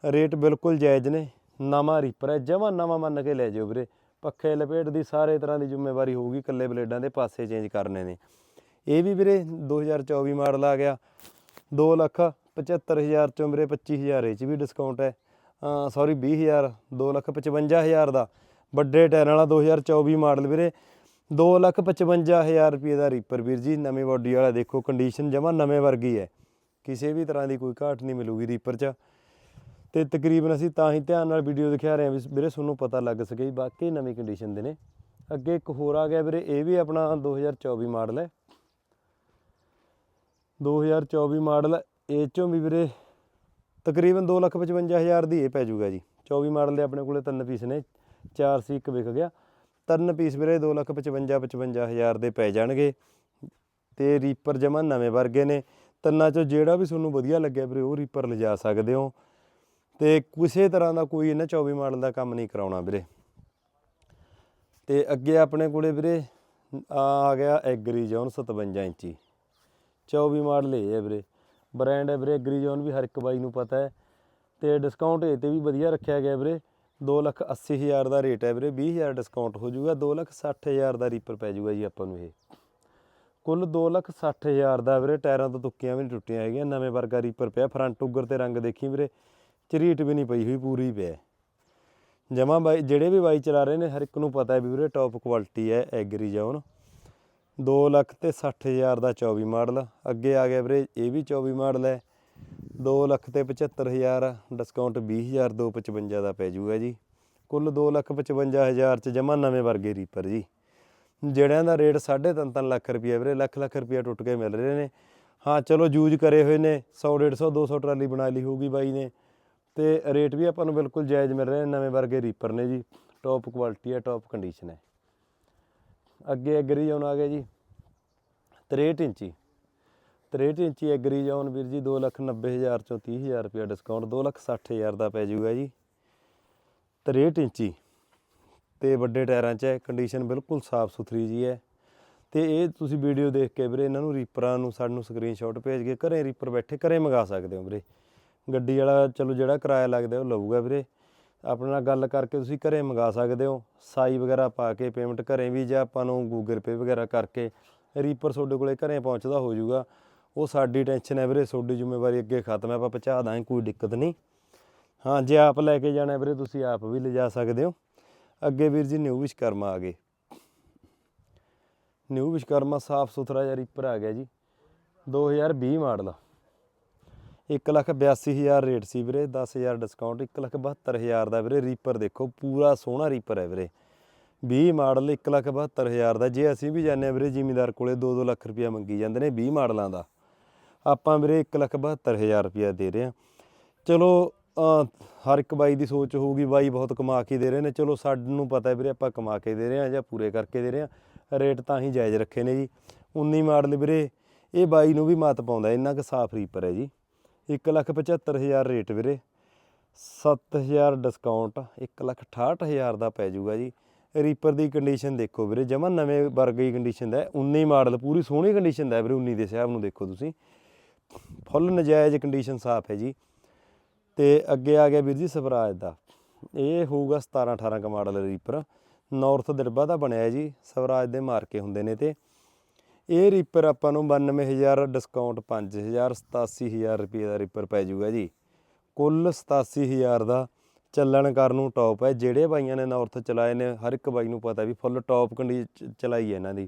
ਰੇਟ ਬਿਲਕੁਲ ਜਾਇਜ਼ ਨੇ। ਨਵਾਂ ਰੀਪਰ ਹੈ, ਜਮਾਂ ਨਵਾਂ ਮੰਨ ਕੇ ਲੈ ਜਿਓ ਵੀਰੇ। ਪੱਖੇ ਲਪੇਟ ਦੀ ਸਾਰੇ ਤਰ੍ਹਾਂ ਦੀ ਜ਼ਿੰਮੇਵਾਰੀ ਹੋਊਗੀ, ਇਕੱਲੇ ਬਲੇਡਾਂ ਦੇ ਪਾਸੇ ਚੇਂਜ ਕਰਨੇ ਨੇ। ਇਹ ਵੀ ਵੀਰੇ 2024 ਮਾਡਲ ਆ ਗਿਆ। 2 ਲੱਖ 75000 ਚੋਂ ਵੀਰੇ 25000 ਇਹ ਚ ਵੀ ਡਿਸਕਾਊਂਟ ਹੈ। ਸੌਰੀ 20000 2 ਲੱਖ 55000 ਦਾ। ਵੱਡੇ ਟਾਇਰਾਂ ਵਾਲਾ 2024 ਮਾਡਲ ਵੀਰੇ। 2 ਲੱਖ 55000 ਰੁਪਏ ਦਾ ਰੀਪਰ ਵੀਰ ਜੀ, ਨਵੇਂ ਬਾਡੀ ਵਾਲਾ ਦੇਖੋ ਕੰਡੀਸ਼ਨ ਜਮਾ ਨਵੇਂ ਵਰਗੀ ਹੈ। ਕਿਸੇ ਵੀ ਤਰ੍ਹਾਂ ਦੀ ਕੋਈ ਘਾਟ ਨਹੀਂ ਮਿਲੂਗੀ ਰੀਪਰ 'ਚ। ਤੇ ਤਕਰੀਬਨ ਅਸੀਂ ਤਾਂ ਹੀ ਧਿਆਨ ਨਾਲ ਵੀਡੀਓ ਦਿਖਾ ਰਹੇ ਹਾਂ ਵੀ ਵੀਰੇ ਤੁਹਾਨੂੰ ਪਤਾ ਲੱਗ ਸਕੇ ਵੀ ਵਾਕਈ ਨਵੀਂ ਕੰਡੀਸ਼ਨ ਦੇ ਨੇ। ਅੱਗੇ ਇੱਕ ਹੋਰ ਆ ਗਿਆ ਵੀਰੇ ਇਹ ਵੀ ਆਪਣਾ 2024 ਮਾਡਲ ਹੈ। 2024 ਮਾਡਲ ਇਹ ਚੋਂ ਵੀ ਵੀਰੇ ਤਕਰੀਬਨ 255000 ਦੀ ਇਹ ਪੈ ਜਾਊਗਾ ਜੀ। 24 ਮਾਡਲ ਦੇ ਆਪਣੇ ਕੋਲੇ ਤਿੰਨ ਪੀਸ ਨੇ ਚਾਰ ਸੀ ਇੱਕ ਵਿਕ ਗਿਆ। ਤਿੰਨ ਪੀਸ ਵੀਰੇ 2,55 55000 ਦੇ ਪੈ ਜਾਣਗੇ। ਤੇ ਰੀਪਰ ਜਮਾ ਨਵੇਂ ਵਰਗੇ ਨੇ। ਤਿੰਨਾਂ ਚੋਂ ਜਿਹੜਾ ਵੀ ਤੁਹਾਨੂੰ ਵਧੀਆ ਲੱਗਿਆ ਵੀਰੇ ਉਹ ਰੀਪਰ ਲਿਜਾ ਸਕਦੇ ਹੋ। ਤੇ ਕਿਸੇ ਤਰ੍ਹਾਂ ਦਾ ਕੋਈ ਇਹਨਾਂ 24 ਮਾਡਲ ਦਾ ਕੰਮ ਨਹੀਂ ਕਰਾਉਣਾ ਵੀਰੇ। ਤੇ ਅੱਗੇ ਆਪਣੇ ਕੋਲੇ ਵੀਰੇ, ਆ ਗਿਆ ਐਗਰੀ ਜ਼ੋਨ 57 ਇੰਚੀ। 24 ਮਾਡਲ ਇਹ ਹੈ ਵੀਰੇ। ਬ੍ਰਾਂਡ ਹੈ ਵੀਰੇ ਐਗਰੀ ਜ਼ੋਨ ਵੀ ਹਰ ਇੱਕ ਬਾਈ ਨੂੰ ਪਤਾ ਹੈ। ਤੇ ਡਿਸਕਾਊਂਟ ਇਹ ਤੇ ਵੀ ਵਧੀਆ ਰੱਖਿਆ ਗਿਆ ਵੀਰੇ। 280000 ਦਾ ਰੇਟ ਹੈ ਵੀਰੇ 20000 ਡਿਸਕਾਊਂਟ ਹੋ ਜਾਊਗਾ 260000 ਦਾ ਰੀਪਰ ਪੈ ਜਾਊਗਾ ਜੀ ਆਪਾਂ ਨੂੰ ਇਹ। ਕੁੱਲ 260000 ਦਾ ਵੀਰੇ, ਟਾਇਰਾਂ ਤੋਂ ਤੁੱਕੀਆਂ ਵੀ ਨਹੀਂ ਟੁੱਟੀਆਂ ਹੈਗੀਆਂ, ਨਵੇਂ ਵਰਗਾ ਰੀਪਰ ਪਿਆ। ਫਰੰਟ ਉੱਗਰ ਤੇ ਰੰਗ ਦੇਖੀ ਵੀਰੇ। ਚਰੀਟ ਵੀ ਨਹੀਂ ਪਈ ਹੋਈ, ਪੂਰੀ ਪਿਆ ਜਮਾ ਬਾਈ, ਜਿਹੜੇ ਵੀ ਬਾਈ ਚਲਾ ਰਹੇ ਨੇ, ਹਰ ਇੱਕ ਨੂੰ ਪਤਾ ਹੈ ਵੀ ਵੀਰੇ ਟੌਪ ਕੁਆਲਿਟੀ ਹੈ ਐਗਰੀ ਜ਼ੋਨ 2 ਲੱਖ ਤੇ 60000 ਦਾ 24 ਮਾਡਲ, ਅੱਗੇ ਆ ਗਿਆ ਵੀਰੇ, ਇਹ ਵੀ 24 ਮਾਡਲ ਹੈ। 2 ਲੱਖ ਤੇ 75000 ਡਿਸਕਾਊਂਟ 20000 255 ਦਾ ਪੈ ਜੂਗਾ ਜੀ। ਕੁੱਲ 2 ਲੱਖ 55000 ਚ ਜਮਾ ਨਵੇਂ ਵਰਗੇ ਰੀਪਰ ਜੀ। ਜਿਹੜਿਆਂ ਦਾ ਰੇਟ 3.5 ਲੱਖ ਰੁਪਏ ਵੀਰੇ, ਲੱਖ ਲੱਖ ਰੁਪਏ ਟੁੱਟ ਕੇ ਮਿਲ ਰਹੇ ਨੇ। ਹਾਂ, ਚਲੋ ਯੂਜ਼ ਕਰੇ ਹੋਏ ਨੇ 100 150 200 ਟਰਾਲੀ ਬਣਾ ਲਈ ਹੋਊਗੀ ਬਾਈ ਨੇ। ਤੇ ਰੇਟ ਵੀ ਆਪਾਂ ਨੂੰ ਬਿਲਕੁਲ ਜਾਇਜ਼ ਮਿਲ ਰਹੇ ਨੇ ਨਵੇਂ ਵਰਗੇ ਰੀਪਰ ਨੇ ਜੀ। ਟੌਪ ਕੁਆਲਿਟੀ ਹੈ ਟੌਪ ਕੰਡੀਸ਼ਨ ਹੈ। ਅੱਗੇ ਐਗਰੀ ਜ਼ੋਨ ਆ ਗਿਆ ਜੀ। 63 ਇੰਚੀ। 63 ਇੰਚੀ ਐਗਰੀ ਜ਼ੋਨ ਵੀਰ ਜੀ 290000 ਚੋਂ 30000 ਰੁਪਏ ਡਿਸਕਾਊਂਟ 260000 ਦਾ ਪੈ ਜਾਊਗਾ ਜੀ। 63 ਇੰਚੀ। ਤੇ ਵੱਡੇ ਟਾਇਰਾਂ 'ਚ ਹੈ ਕੰਡੀਸ਼ਨ ਬਿਲਕੁਲ ਸਾਫ਼ ਸੁਥਰੀ ਜੀ ਹੈ। ਤੇ ਇਹ ਤੁਸੀਂ ਵੀਡੀਓ ਦੇਖ ਕੇ ਵੀਰੇ, ਇਹਨਾਂ ਨੂੰ ਰੀਪਰਾਂ ਨੂੰ ਸਾਨੂੰ ਸਕਰੀਨਸ਼ਾਟ ਭੇਜ ਕੇ ਘਰੇ ਰੀਪਰ ਬੈਠੇ, ਘਰੇ ਮੰਗਾ ਸਕਦੇ ਹੋ ਵੀਰੇ। ਗੱਡੀ ਵਾਲਾ ਚਲੋ ਜਿਹੜਾ ਕਿਰਾਇਆ ਲੱਗਦਾ ਉਹ ਲਊਗਾ ਵੀਰੇ। ਆਪਣੇ ਨਾਲ ਗੱਲ ਕਰਕੇ ਤੁਸੀਂ ਘਰੇ ਮੰਗਾ ਸਕਦੇ ਹੋ। ਸਾਈ ਵਗੈਰਾ ਪਾ ਕੇ ਪੇਮੈਂਟ ਘਰੇ ਵੀ ਜਾਂ ਆਪਾਂ ਨੂੰ ਗੂਗਲ ਪੇ ਵਗੈਰਾ ਕਰਕੇ ਰੀਪਰ ਤੁਹਾਡੇ ਕੋਲੇ ਘਰੇ ਪਹੁੰਚਦਾ ਹੋ ਜਾਊਗਾ। ਉਹ ਸਾਡੀ ਟੈਨਸ਼ਨ ਹੈ ਵੀਰੇ, ਤੁਹਾਡੀ ਜ਼ਿੰਮੇਵਾਰੀ ਅੱਗੇ ਖਤਮ ਹੈ, ਆਪਾਂ ਪਹੁੰਚਾ ਦਾਂਗੇ, ਕੋਈ ਦਿੱਕਤ ਨਹੀਂ। ਹਾਂ, ਜੇ ਆਪ ਲੈ ਕੇ ਜਾਣਾ ਵੀਰੇ, ਤੁਸੀਂ ਆਪ ਵੀ ਲਿਜਾ ਸਕਦੇ ਹੋ। ਅੱਗੇ ਵੀਰ ਜੀ ਨਿਊ ਵਿਸ਼ਕਰਮਾ ਆ ਗਏ। ਨਿਊ ਵਿਸ਼ਕਰਮਾ ਸਾਫ਼ ਸੁਥਰਾ ਜਿਹਾ ਰੀਪਰ ਆ ਗਿਆ ਜੀ। 2020 ਮਾਡਲ 182000 ਰੇਟ ਸੀ ਵੀਰੇ 10000 ਡਿਸਕਾਊਂਟ 172000 ਦਾ ਵੀਰੇ ਰੀਪਰ ਦੇਖੋ, ਪੂਰਾ ਸੋਹਣਾ ਰੀਪਰ ਹੈ ਵੀਰੇ। 20 ਮਾਡਲ 172000 ਦਾ, ਜੇ ਅਸੀਂ ਵੀ ਜਾਂਦੇ ਹਾਂ ਵੀਰੇ ਜ਼ਿਮੀਦਾਰ ਕੋਲੇ 2-2 ਲੱਖ ਰੁਪਇਆ ਮੰਗੀ ਜਾਂਦੇ ਨੇ 20 ਮਾਡਲਾਂ ਦਾ। ਆਪਾਂ ਵੀਰੇ 172000 ਰੁਪਇਆ ਦੇ ਰਹੇ ਹਾਂ। ਚਲੋ ਹਰ ਇੱਕ ਬਾਈ ਦੀ ਸੋਚ ਹੋਊਗੀ, ਬਾਈ ਬਹੁਤ ਕਮਾ ਕੇ ਦੇ ਰਹੇ ਨੇ। ਚਲੋ, ਸਾਨੂੰ ਪਤਾ ਹੈ ਵੀਰੇ, ਆਪਾਂ ਕਮਾ ਕੇ ਦੇ ਰਹੇ ਹਾਂ ਜਾਂ ਪੂਰੇ ਕਰਕੇ ਦੇ ਰਹੇ ਹਾਂ। ਰੇਟ ਤਾਂ ਹੀ ਜਾਇਜ਼ ਰੱਖੇ ਨੇ ਜੀ। 19 ਮਾਡਲ ਵੀਰੇ, ਇਹ ਬਾਈ ਨੂੰ ਵੀ ਮਤ ਪਾਉਂਦਾ, ਇੰਨਾ ਕੁ ਸਾਫ਼ ਰੀਪਰ ਹੈ ਜੀ। 175000 ਰੇਟ ਵੀਰੇ। 7000 ਡਿਸਕਾਊਂਟ 168000 ਦਾ ਪੈ ਜਾਊਗਾ ਜੀ। ਰੀਪਰ ਦੀ ਕੰਡੀਸ਼ਨ ਦੇਖੋ ਵੀਰੇ, ਜਮਾ ਨਵੇਂ ਵਰਗੀ ਕੰਡੀਸ਼ਨ ਦਾ ਹੈ। 19 ਮਾਡਲ ਪੂਰੀ ਸੋਹਣੀ ਕੰਡੀਸ਼ਨ ਦਾ ਵੀਰੇ 19 ਦੇ ਹਿਸਾਬ ਨੂੰ ਦੇਖੋ ਤੁਸੀਂ। ਫੁੱਲ ਨਜਾਇਜ਼ ਕੰਡੀਸ਼ਨ ਸਾਫ਼ ਹੈ ਜੀ। ਤੇ ਅੱਗੇ ਆ ਗਿਆ ਵੀਰ ਜੀ ਸਵਰਾਜ ਦਾ। ਇਹ ਹੋਊਗਾ 17 18 ਕ ਮਾਡਲ ਰੀਪਰ ਨਾਰਥ ਦਿੜਬਾ ਦਾ ਬਣਿਆ ਹੈ ਜੀ। ਸਵਰਾਜ ਦੇ ਮਾਰਕੇ ਹੁੰਦੇ ਨੇ ਤੇ। ਇਹ ਰੀਪਰ ਆਪਾਂ ਨੂੰ 92000 ਡਿਸਕਾਊਂਟ 5000 87000 ਰੁਪਏ ਦਾ ਰੀਪਰ ਪੈ ਜਾਊਗਾ ਜੀ। ਕੁੱਲ 87000 ਦਾ ਚੱਲਣ ਕਰਨ ਨੂੰ ਟੌਪ ਹੈ। ਜਿਹੜੇ ਬਾਈਆਂ ਨੇ ਨਾਰਥ ਚਲਾਏ ਨੇ, ਹਰ ਇੱਕ ਬਾਈ ਨੂੰ ਪਤਾ ਵੀ ਫੁੱਲ ਟੌਪ ਕੰਡੀ ਚਲਾਈ ਹੈ ਇਹਨਾਂ ਦੀ।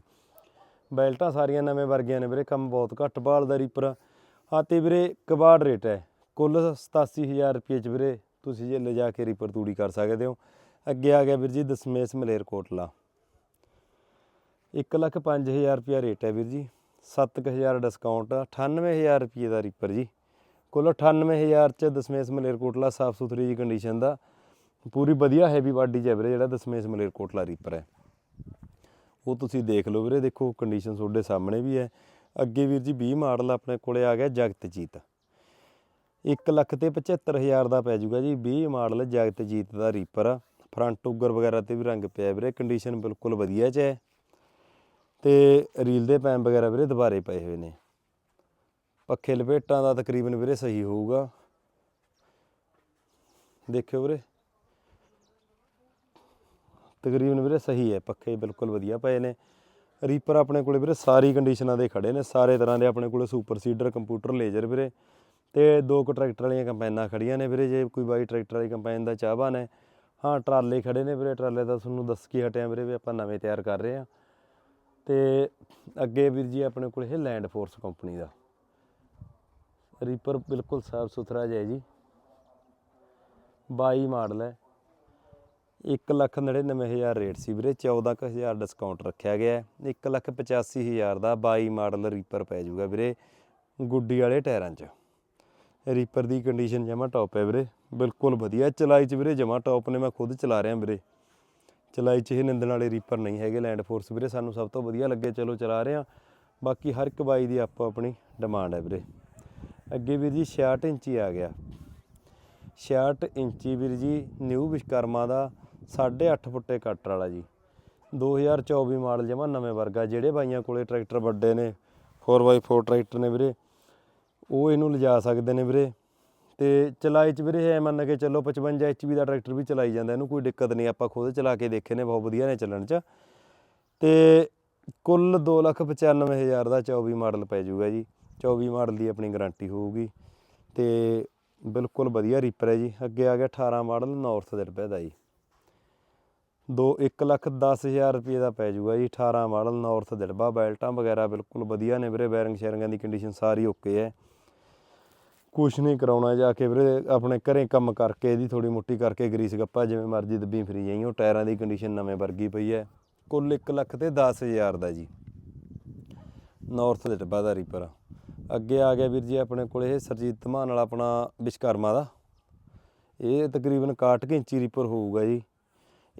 ਬੈਲਟਾਂ ਸਾਰੀਆਂ ਨਵੇਂ ਵਰਗੀਆਂ ਨੇ ਵੀਰੇ, ਕੰਮ ਬਹੁਤ ਘੱਟ ਭਾਲਦਾ ਰੀਪਰ ਆ ਤੇ ਵੀਰੇ ਕਬਾੜ ਰੇਟ ਹੈ। ਕੁੱਲ 87000 ਰੁਪਏ ਚ ਵੀਰੇ, ਤੁਸੀਂ ਜੇ ਲਿਜਾ ਕੇ ਰੀਪਰ ਤੂੜੀ ਕਰ ਸਕਦੇ ਹੋ। ਅੱਗੇ ਆ ਗਿਆ ਵੀਰ ਜੀ ਦਸਮੇਸ਼ ਮਲੇਰਕੋਟਲਾ। 1 ਲੱਖ 5000 ਰੁਪਿਆ ਰੇਟ ਹੈ ਵੀਰ ਜੀ। 7000 ਡਿਸਕਾਊਂਟ 98000 ਰੁਪਏ ਦਾ ਰੀਪਰ ਜੀ। ਕੁੱਲ 98000 ਚ ਦਸਮੇਸ਼ ਮਲੇਰਕੋਟਲਾ ਸਾਫ਼ ਸੁਥਰੀ ਜੀ ਕੰਡੀਸ਼ਨ ਦਾ। ਪੂਰੀ ਵਧੀਆ ਹੈਵੀ ਬਾਡੀ ਚ ਹੈ ਜਿਹੜਾ ਦਸਮੇਸ਼ ਮਲੇਰਕੋਟਲਾ ਰੀਪਰ ਹੈ। ਉਹ ਤੁਸੀਂ ਦੇਖ ਲਓ ਵੀਰੇ, ਦੇਖੋ ਕੰਡੀਸ਼ਨ ਤੁਹਾਡੇ ਸਾਹਮਣੇ ਵੀ ਹੈ। ਅੱਗੇ ਵੀਰ ਜੀ 20 ਮਾਡਲ ਆਪਣੇ ਕੋਲੇ ਆ ਗਿਆ ਜਗਤਜੀਤ। 1 ਲੱਖ ਤੇ 75000 ਦਾ ਪੈ ਜਾਊਗਾ ਜੀ। 20 ਮਾਡਲ ਜਗਤਜੀਤ ਦਾ ਰੀਪਰ ਫਰੰਟ ਉਗਰ ਵਗੈਰਾ ਤੇ ਵੀ ਰੰਗ ਪਿਆ ਵੀਰੇ। ਕੰਡੀਸ਼ਨ ਬਿਲਕੁਲ ਵਧੀਆ ਚ ਹੈ। ਤੇ ਰੀਲ ਦੇ ਪੈਮ ਵਗੈਰਾ ਵੀਰੇ ਦੁਬਾਰੇ ਪਏ ਹੋਏ ਨੇ। ਪੱਖੇ ਲਪੇਟਾਂ ਦਾ ਤਕਰੀਬਨ ਵੀਰੇ ਸਹੀ ਹੋਊਗਾ। ਦੇਖਿਓ ਵੀਰੇ। ਤਕਰੀਬਨ ਵੀਰੇ ਸਹੀ ਹੈ, ਪੱਖੇ ਬਿਲਕੁਲ ਵਧੀਆ ਪਏ ਨੇ। ਰੀਪਰ ਆਪਣੇ ਕੋਲੇ ਵੀਰੇ ਸਾਰੀ ਕੰਡੀਸ਼ਨਾਂ ਦੇ ਖੜੇ ਨੇ, ਸਾਰੇ ਤਰ੍ਹਾਂ ਦੇ ਆਪਣੇ ਕੋਲੇ ਸੁਪਰ ਸੀਡਰ ਕੰਪਿਊਟਰ ਲੇਜ਼ਰ ਵੀਰੇ। ਤੇ ਦੋ ਕੁ ਟਰੈਕਟਰ ਵਾਲੀਆਂ ਕੰਪਾਈਨਾਂ ਖੜੀਆਂ ਨੇ ਵੀਰੇ, ਜੇ ਕੋਈ ਬਾਈ ਟਰੈਕਟਰ ਵਾਲੀ ਕੰਪਾਈਨ ਦਾ ਚਾਹਵਾਨ ਹੈ ਹਾਂ, ਟਰਾਲੇ ਖੜੇ ਨੇ ਵੀਰੇ, ਟਰਾਲੇ ਦਾ ਤੁਹਾਨੂੰ ਦੱਸ ਕੇ ਹਟਿਆ ਵੀਰੇ ਵੀ ਆਪਾਂ ਨਵੇਂ ਤਿਆਰ ਕਰ ਰਹੇ ਹਾਂ। ਤੇ ਅੱਗੇ ਵੀਰ ਜੀ ਆਪਣੇ ਕੋਲ ਇਹ ਲੈਂਡ ਫੋਰਸ ਕੰਪਨੀ ਦਾ। ਰੀਪਰ ਬਿਲਕੁਲ ਸਾਫ਼ ਸੁਥਰਾ ਜਿਹਾ ਜੀ। 22 ਮਾਡਲ ਹੈ। 199000 ਰੇਟ ਸੀ ਵੀਰੇ 14000 ਡਿਸਕਾਊਂਟ ਰੱਖਿਆ ਗਿਆ ਹੈ। 185000 ਦਾ 22 ਮਾਡਲ ਰੀਪਰ ਪੈ ਜਾਊਗਾ ਵੀਰੇ, ਗੁੱਡੀ ਵਾਲੇ ਟਾਇਰਾਂ 'ਚ। ਰੀਪਰ ਦੀ ਕੰਡੀਸ਼ਨ ਜਮਾ ਟੌਪ ਹੈ ਵੀਰੇ, ਬਿਲਕੁਲ ਵਧੀਆ। ਚਲਾਈ 'ਚ ਵੀਰੇ ਜਮਾ ਟੌਪ ਨੇ, ਮੈਂ ਖੁਦ ਚਲਾ ਰਿਹਾ ਵੀਰੇ। ਚਲਾਈ 'ਚ ਇਹ ਨਿੰਦਣ ਵਾਲੇ ਰੀਪਰ ਨਹੀਂ ਹੈਗੇ ਲੈਂਡ ਫੋਰਸ ਵੀਰੇ, ਸਾਨੂੰ ਸਭ ਤੋਂ ਵਧੀਆ ਲੱਗੇ, ਚਲੋ ਚਲਾ ਰਹੇ ਹਾਂ। ਬਾਕੀ ਹਰ ਇੱਕ ਬਾਈ ਦੀ ਆਪੋ ਆਪਣੀ ਡਿਮਾਂਡ ਹੈ ਵੀਰੇ। ਅੱਗੇ ਵੀਰ ਜੀ 66 ਇੰਚੀ ਆ ਗਿਆ। 66 ਇੰਚੀ ਵੀਰ ਜੀ ਨਿਊ ਵਿਸ਼ਕਰਮਾ ਦਾ 8.5 ਫੁੱਟੇ ਕੱਟਰ ਵਾਲਾ ਜੀ। 2024 ਮਾਡਲ ਜਮਾ ਨਵੇਂ ਵਰਗਾ, ਜਿਹੜੇ ਬਾਈਆਂ ਕੋਲੇ ਟਰੈਕਟਰ ਵੱਡੇ ਨੇ 4x4 ਟਰੈਕਟਰ ਨੇ ਵੀਰੇ, ਉਹ ਇਹਨੂੰ ਲਿਜਾ ਸਕਦੇ ਨੇ ਵੀਰੇ। ਤੇ ਚਲਾਈ ਚ ਵੀਰੇ ਐ ਮੰਨ ਕੇ ਚੱਲੋ 55 HP ਦਾ ਟਰੈਕਟਰ ਵੀ ਚਲਾਈ ਜਾਂਦਾ, ਇਹਨੂੰ ਕੋਈ ਦਿੱਕਤ ਨਹੀਂ, ਆਪਾਂ ਖੁਦ ਚਲਾ ਕੇ ਦੇਖੇ ਨੇ, ਬਹੁਤ ਵਧੀਆ ਨੇ ਚੱਲਣ ਚ। ਤੇ ਕੁੱਲ 295000 ਦਾ 24 ਮਾਡਲ ਪੈ ਜਾਊਗਾ ਜੀ। 24 ਮਾਡਲ ਦੀ ਆਪਣੀ ਗਾਰੰਟੀ ਹੋਊਗੀ ਤੇ ਬਿਲਕੁਲ ਵਧੀਆ ਰੀਪਰ ਹੈ ਜੀ। ਅੱਗੇ ਆ ਗਿਆ 18 ਮਾਡਲ ਨਾਰਥ ਦੇ ਰੁਪਏ ਦਾ ਜੀ। 2 1 ਲੱਖ 10000 ਰੁਪਏ ਦਾ ਪੈ ਜਾਊਗਾ ਜੀ 18 ਮਾਡਲ ਨਾਰਥ ਦਿੜਬਾ ਬੈਲਟਾਂ ਵਗੈਰਾ ਬਿਲਕੁਲ ਵਧੀਆ ਨੇ ਵੀਰੇ ਬੈਰਿੰਗ ਸ਼ੇਰਿੰਗਾਂ ਦੀ ਕੰਡੀਸ਼ਨ ਸਾਰੀ ਓਕੇ ਹੈ। ਕੁਛ ਨਹੀਂ ਕਰਾਉਣਾ, ਜਾ ਕੇ ਵੀਰੇ ਆਪਣੇ ਘਰੇ ਕੰਮ ਕਰਕੇ ਇਹਦੀ ਥੋੜੀ ਮੋਟੀ ਕਰਕੇ ਗਰੀਸ ਗੱਪਾ, ਜਿਵੇਂ ਮਰਜ਼ੀ ਦੱਬੀ ਫਰੀ ਜਾਈ, ਉਹ ਟਾਇਰਾਂ ਦੀ ਕੰਡੀਸ਼ਨ ਨਵੇਂ ਵਰਗੀ ਪਈ ਹੈ ਕੁੱਲ 1 ਲੱਖ ਤੇ 10000 ਦਾ ਜੀ। ਨਾਰਥ ਦੇ ਡੱਬਾ ਦਾ ਰੀਪਰ ਅੱਗੇ ਆ ਗਿਆ ਵੀਰ ਜੀ ਆਪਣੇ ਕੋਲ ਇਹ ਸਰਜੀਤ ਧਮਾਨ ਵਾਲਾ ਆਪਣਾ ਵਿਸ਼ਕਰਮਾ ਦਾ। ਇਹ ਤਕਰੀਬਨ 61 ਇੰਚੀ ਰੀਪਰ ਹੋਊਗਾ ਜੀ।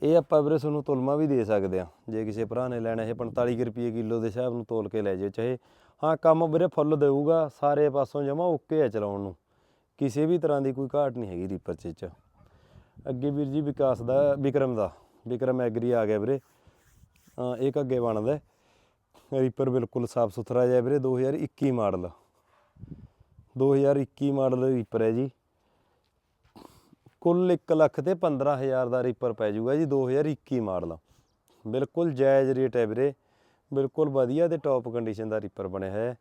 ਇਹ ਆਪਾਂ ਵੀਰੇ ਤੁਹਾਨੂੰ ਤੁਲਮਾ ਵੀ ਦੇ ਸਕਦੇ ਆ। ਜੇ ਕਿਸੇ ਭਰਾ ਨੇ ਲੈਣਾ ਇਹ 45 ਕੁ ਰੁਪਏ ਕਿਲੋ ਦੇ ਹਿਸਾਬ ਨੂੰ ਤੋਲ ਕੇ ਲੈ ਜਾਓ ਚਾਹੇ ਹਾਂ, ਕੰਮ ਵੀਰੇ ਫੁੱਲ ਦੇਊਗਾ, ਸਾਰੇ ਪਾਸੋਂ ਜਮਾ ਓਕੇ ਹੈ ਚਲਾਉਣ ਨੂੰ। ਕਿਸੇ ਵੀ ਤਰ੍ਹਾਂ ਦੀ ਕੋਈ ਘਾਟ ਨਹੀਂ ਹੈਗੀ ਰੀਪਰ 'ਚ ਅੱਗੇ ਵੀਰ ਜੀ ਵਿਕਾਸ ਦਾ, ਵਿਕਰਮ ਦਾ, ਵਿਕਰਮ ਐਗਰੀ ਆ ਗਿਆ ਵੀਰੇ। ਹਾਂ, ਇਹ ਅੱਗੇ ਬਣਦਾ। ਰੀਪਰ ਬਿਲਕੁਲ ਸਾਫ਼ ਸੁਥਰਾ ਜਿਹਾ ਵੀਰੇ 2021 ਮਾਡਲ 2021 ਮਾਡਲ ਰੀਪਰ ਹੈ ਜੀ। ਕੁੱਲ 1 ਲੱਖ ਤੇ 15000 ਦਾ ਰੀਪਰ ਪੈ ਜਾਊਗਾ ਜੀ 2021 ਮਾਡਲ ਬਿਲਕੁਲ ਜਾਇਜ਼ ਰੇਟ ਹੈ ਵੀਰੇ। ਬਿਲਕੁਲ ਵਧੀਆ ਤੇ ਟੌਪ ਕੰਡੀਸ਼ਨ ਦਾ ਰੀਪਰ ਬਣਿਆ ਹੈ।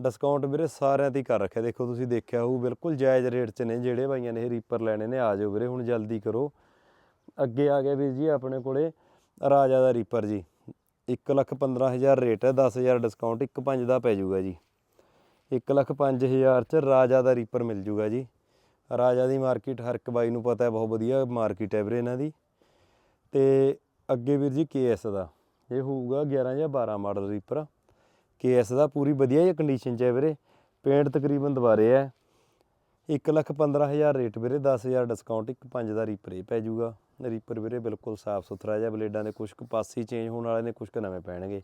ਡਿਸਕਾਊਂਟ ਵੀਰੇ ਸਾਰਿਆਂ ਤੇ ਹੀ ਕਰ ਰੱਖਿਆ। ਦੇਖੋ ਤੁਸੀਂ ਦੇਖਿਆ ਹੋਊ, ਬਿਲਕੁਲ ਜਾਇਜ਼ ਰੇਟ 'ਚ ਨੇ ਜਿਹੜੇ ਬਾਈਆਂ ਨੇ ਇਹ ਰੀਪਰ ਲੈਣੇ ਨੇ। ਆ ਜਾਓ ਵੀਰੇ, ਹੁਣ ਜਲਦੀ ਕਰੋ। ਅੱਗੇ ਆ ਗਿਆ ਵੀਰ ਜੀ ਆਪਣੇ ਕੋਲੇ ਰਾਜਾ ਦਾ ਰੀਪਰ ਜੀ। 1 ਲੱਖ 15000 ਰੇਟ ਹੈ 10000 ਡਿਸਕਾਊਂਟ 1.5 ਦਾ ਪੈ ਜਾਊਗਾ ਜੀ। 1 ਲੱਖ 5000 ਚ ਰਾਜਾ ਦਾ ਰੀਪਰ ਮਿਲ ਜੂਗਾ ਜੀ। ਰਾਜਾ ਦੀ ਮਾਰਕੀਟ ਹਰ ਇੱਕ ਬਾਈ ਨੂੰ ਪਤਾ ਹੈ, ਬਹੁਤ ਵਧੀਆ ਮਾਰਕੀਟ ਹੈ ਵੀਰੇ ਇਹਨਾਂ ਦੀ। ਤੇ ਅੱਗੇ ਵੀਰ ਜੀ ਕੇਐਸ ਦਾ। ਇਹ ਹੋਊਗਾ 11 ਜਾਂ 12 ਮਾਡਲ ਰੀਪਰ। ਕੇਐਸ ਦਾ ਪੂਰੀ ਵਧੀਆ ਜਿਹਾ ਕੰਡੀਸ਼ਨ 'ਚ ਹੈ ਵੀਰੇ। ਪੇਂਟ ਤਕਰੀਬਨ ਦੁਬਾਰੇ ਹੈ। 1 ਲੱਖ 15000 ਰੇਟ ਵੀਰੇ 10000 ਡਿਸਕਾਊਂਟ 1.5 ਦਾ ਰੀਪਰ ਇਹ ਪੈ ਜਾਊਗਾ। ਰੀਪਰ ਵੀਰੇ ਬਿਲਕੁਲ ਸਾਫ਼ ਸੁਥਰਾ ਜਿਹਾ, ਬਲੇਡਾਂ ਦੇ ਕੁਝ ਕੁ ਪਾਸੇ ਚੇਂਜ ਹੋਣ ਵਾਲੇ ਨੇ ਕੁਝ ਕੁ ਨਵੇਂ ਪੈਣਗੇ।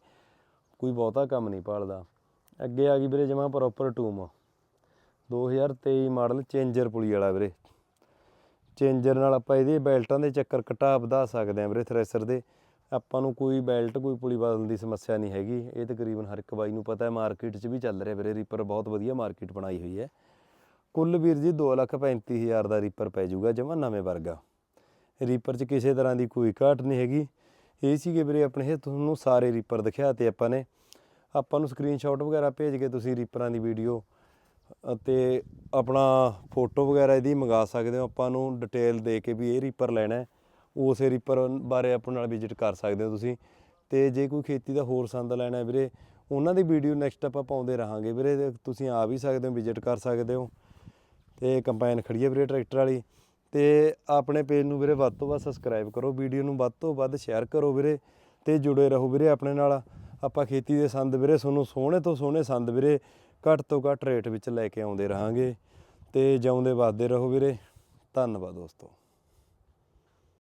ਕੋਈ ਬਹੁਤਾ ਕੰਮ ਨਹੀਂ ਭਾਲਦਾ। ਅੱਗੇ ਆ ਗਈ ਵੀਰੇ ਜਮਾ ਪ੍ਰੋਪਰ ਟੂਮ 2023 ਮਾਡਲ ਚੇਂਜਰ ਪੁਲੀ ਵਾਲਾ ਵੀਰੇ। ਚੇਂਜਰ ਨਾਲ ਆਪਾਂ ਇਹਦੇ ਬੈਲਟਾਂ ਦੇ ਚੱਕਰ ਘਟਾ ਵਧਾ ਸਕਦੇ ਹਾਂ ਵੀਰੇ, ਥ੍ਰੈਸ਼ਰ ਦੇ। ਆਪਾਂ ਨੂੰ ਕੋਈ ਬੈਲਟ ਕੋਈ ਪੁਲੀ ਬਦਲਣ ਦੀ ਸਮੱਸਿਆ ਨਹੀਂ ਹੈਗੀ। ਇਹ ਤਕਰੀਬਨ ਹਰ ਇੱਕ ਬਾਈ ਨੂੰ ਪਤਾ ਹੈ ਮਾਰਕੀਟ 'ਚ ਵੀ ਚੱਲ ਰਿਹਾ ਵੀਰੇ ਰੀਪਰ ਬਹੁਤ ਵਧੀਆ ਮਾਰਕੀਟ ਬਣਾਈ ਹੋਈ ਹੈ। ਕੁੱਲ ਵੀਰ ਜੀ 235000 ਦਾ ਰੀਪਰ ਪੈ ਜਾਊਗਾ ਜਮਾ ਨਵੇਂ ਵਰਗਾ। ਰੀਪਰ 'ਚ ਕਿਸੇ ਤਰ੍ਹਾਂ ਦੀ ਕੋਈ ਘਾਟ ਨਹੀਂ ਹੈਗੀ। ਇਹ ਸੀਗੇ ਵੀਰੇ ਆਪਣੇ ਇਹ ਤੁਹਾਨੂੰ ਸਾਰੇ ਰੀਪਰ ਦਿਖਾਤੇ ਆਪਾਂ ਨੇ। ਆਪਾਂ ਨੂੰ ਸਕਰੀਨਸ਼ਾਟ ਵਗੈਰਾ ਭੇਜ ਕੇ ਤੁਸੀਂ ਰੀਪਰਾਂ ਦੀ ਵੀਡੀਓ ਅਤੇ ਆਪਣਾ ਫੋਟੋ ਵਗੈਰਾ ਇਹਦੀ ਮੰਗਾ ਸਕਦੇ ਹੋ। ਆਪਾਂ ਨੂੰ ਡਿਟੇਲ ਦੇ ਕੇ ਵੀ ਇਹ ਰੀਪਰ ਲੈਣਾ ਹੈ। ਉਸ ਰੀਪਰ ਬਾਰੇ ਆਪਣੇ ਨਾਲ ਵਿਜ਼ਿਟ ਕਰ ਸਕਦੇ ਹੋ ਤੁਸੀਂ। ਤੇ ਜੇ ਕੋਈ ਖੇਤੀ ਦਾ ਹੋਰ ਸੰਦ ਲੈਣਾ ਹੈ ਵੀਰੇ, ਉਹਨਾਂ ਦੀ ਵੀਡੀਓ ਨੈਕਸਟ ਆਪਾਂ ਪਾਉਂਦੇ ਰਹਾਂਗੇ ਵੀਰੇ। ਤੁਸੀਂ ਆ ਵੀ ਸਕਦੇ ਹੋ ਵਿਜ਼ਿਟ ਕਰ ਸਕਦੇ ਹੋ। ਤੇ ਕੰਪਾਈਨ ਖੜੀ ਹੈ ਵੀਰੇ ਟਰੈਕਟਰ ਵਾਲੀ। ਤੇ ਆਪਣੇ ਪੇਜ ਨੂੰ ਵੀਰੇ ਵੱਧ ਤੋਂ ਵੱਧ ਸਬਸਕ੍ਰਾਈਬ ਕਰੋ। ਵੀਡੀਓ ਨੂੰ ਵੱਧ ਤੋਂ ਵੱਧ ਸ਼ੇਅਰ ਕਰੋ ਵੀਰੇ। ਤੇ ਜੁੜੇ ਰਹੋ ਵੀਰੇ ਆਪਣੇ ਨਾਲ। ਆਪਾਂ ਖੇਤੀ ਦੇ ਸੰਦ ਵੀਰੇ, ਤੁਹਾਨੂੰ ਸੋਹਣੇ ਤੋਂ ਸੋਹਣੇ ਸੰਦ ਵੀਰੇ ਘੱਟ ਤੋਂ ਘੱਟ ਰੇਟ ਵਿੱਚ ਲੈ ਕੇ ਆਉਂਦੇ ਰਹਾਂਗੇ। ਤੇ ਜਿਉਂਦੇ ਵੱਧਦੇ ਰਹੋ ਵੀਰੇ। ਧੰਨਵਾਦ ਦੋਸਤੋ।